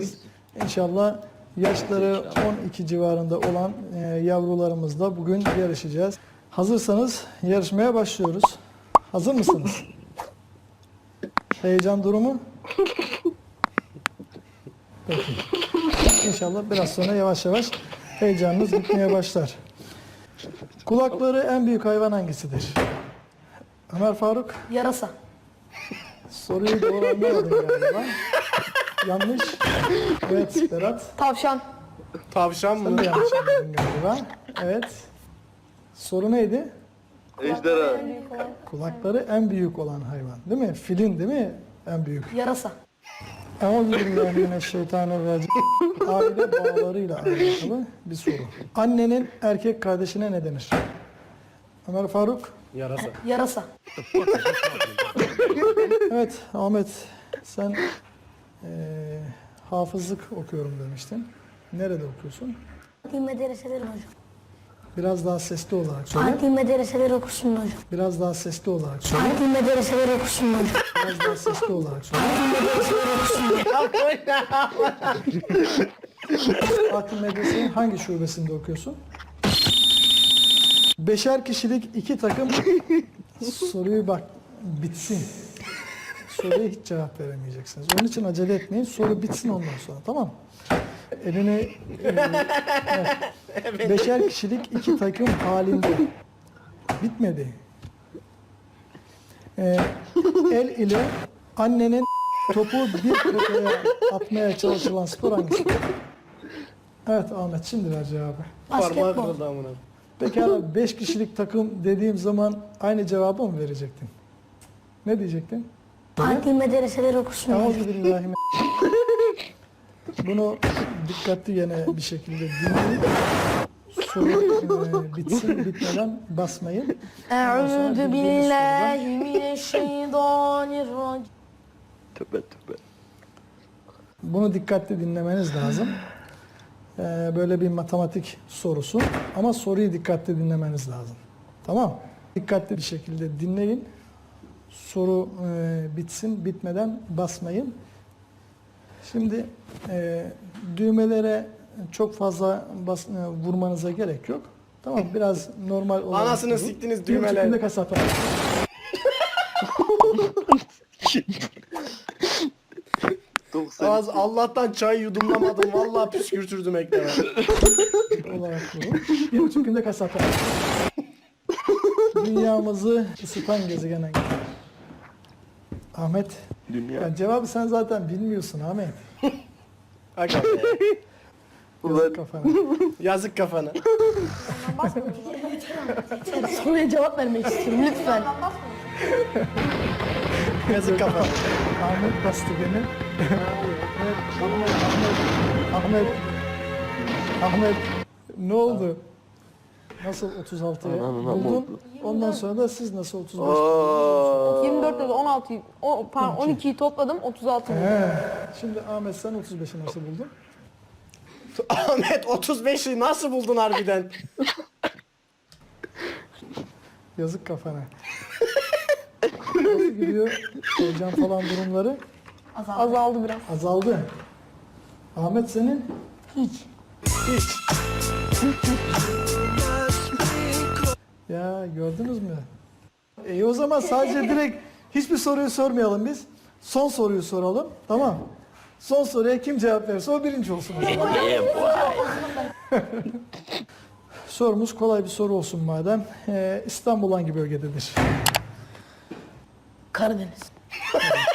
Biz İnşallah yaşları 12 civarında olan e, yavrularımızla bugün yarışacağız. Hazırsanız yarışmaya başlıyoruz. Hazır mısınız? Heyecan durumu? Peki. İnşallah biraz sonra yavaş yavaş heyecanınız gitmeye başlar. Kulakları en büyük hayvan hangisidir? Ömer Faruk Yarasa. soruyu doğru anlamadın galiba. Yanlış. Evet Berat. Tavşan. Tavşan Sen mı? de yanlış anladın galiba. Evet. Soru neydi? Ejderha. Kulakları en büyük olan hayvan. Değil mi? Filin değil mi? En büyük. Yarasa. Euzubillahimineşşeytanirracim. Aile bağlarıyla alakalı bir soru. Annenin erkek kardeşine ne denir? Ömer Faruk. Yarasa. Yarasa. Evet Ahmet sen eee, hafızlık okuyorum demiştin. Nerede okuyorsun? Adli medreseler hocam. Biraz daha sesli olarak söyle. Adli medreseler okusun hocam. Biraz daha sesli olarak söyle. Adli medreseler okusun hocam. Biraz daha sesli olarak söyle. Fatih Medrese'nin hangi şubesinde okuyorsun? Beşer kişilik iki takım soruyu bak bitsin. Soruya hiç cevap veremeyeceksiniz. Onun için acele etmeyin. Soru bitsin ondan sonra tamam mı? Elini e, evet. beşer kişilik iki takım halinde bitmedi. Ee, el ile annenin topu bir potaya atmaya çalışılan spor hangisi? Evet Ahmet şimdi ver cevabı. Parmağı Basketbol. kırıldı amına. Pekala 5 kişilik takım dediğim zaman aynı cevabı mı verecektin? Ne diyecektin? Adli medreseler okusun. Euzubillahimineşşeytanirracim. Bunu dikkatli yine bir şekilde dinleyin. Soru e, bitsin bitmeden basmayın. Eûzü billahi mineşşeytanirracim. Tövbe tövbe. Bunu dikkatli dinlemeniz lazım. Ee, böyle bir matematik sorusu ama soruyu dikkatli dinlemeniz lazım. Tamam? Dikkatli bir şekilde dinleyin. Soru e, bitsin, bitmeden basmayın. Şimdi e, düğmelere çok fazla bas, e, vurmanıza gerek yok. Tamam biraz normal olarak. Anasını vurun. siktiniz düğmeler. günde kasap. Az Allah'tan çay yudumlamadım. Vallahi püskürtürdüm ekrana. olarak vurun. Bir buçuk günde kasap. Dünyamızı ısıtan gezegene gidiyor. Ahmet. Dünya. Ya cevabı sen zaten bilmiyorsun Ahmet. Aga be. Yazık kafana. Yazık kafana. Soruya cevap vermek istiyorum lütfen. Yazık kafana. Ahmet bastı beni. Ahmet, Ahmet, Ahmet, Ahmet. Ne oldu? Nasıl 36'ya Anan, anan, buldun? Ondan sonra da siz nasıl 35 Aa, 24 dedi 16'yı, o, pardon 12'yi topladım 36 buldum. He. Şimdi Ahmet sen 35'i nasıl buldun? Ahmet 35'i nasıl buldun harbiden? Yazık kafana. Nasıl gidiyor heyecan falan durumları? Azaldı biraz. Azaldı. Ahmet senin? Hiç. Hiç. Ya gördünüz mü? İyi o zaman sadece direkt hiçbir soruyu sormayalım biz. Son soruyu soralım. Tamam. Son soruya kim cevap verirse o birinci olsun. o zaman. Sorumuz kolay bir soru olsun madem. Ee, İstanbul hangi bölgededir? Karadeniz.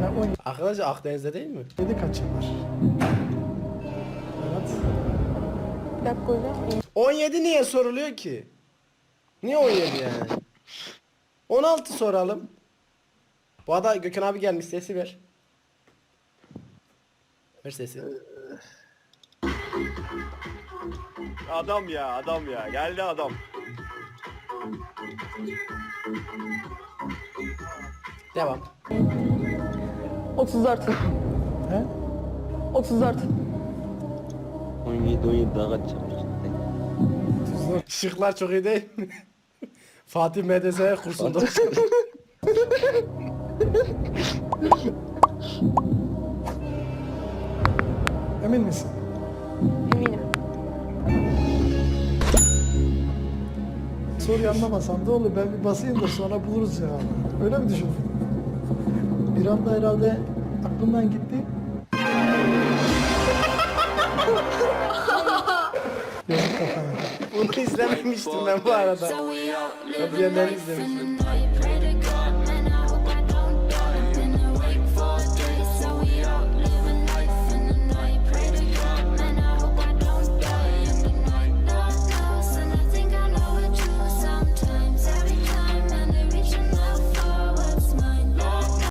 Tane Arkadaşlar Akdeniz'de değil mi? 17 kaçı var? Evet. Bir dakika hocam. 17 niye soruluyor ki? Niye 17 yani? 16 soralım. Bu arada Gökhan abi gelmiş sesi ver. Ver sesi. Adam ya adam ya geldi adam. Devam. 34. He? 34. 17 17 daha kaç yapmış? Şıklar çok iyi değil mi? Fatih medrese kursunda. Emin misin? Eminim. Soruyu anlamasan da olur. Ben bir basayım da sonra buluruz cevabı. Öyle mi düşündün? Bir anda herhalde aklımdan gitti. Bunu izlememiştim ben bu arada. Ben diğerlerini izlemiştim.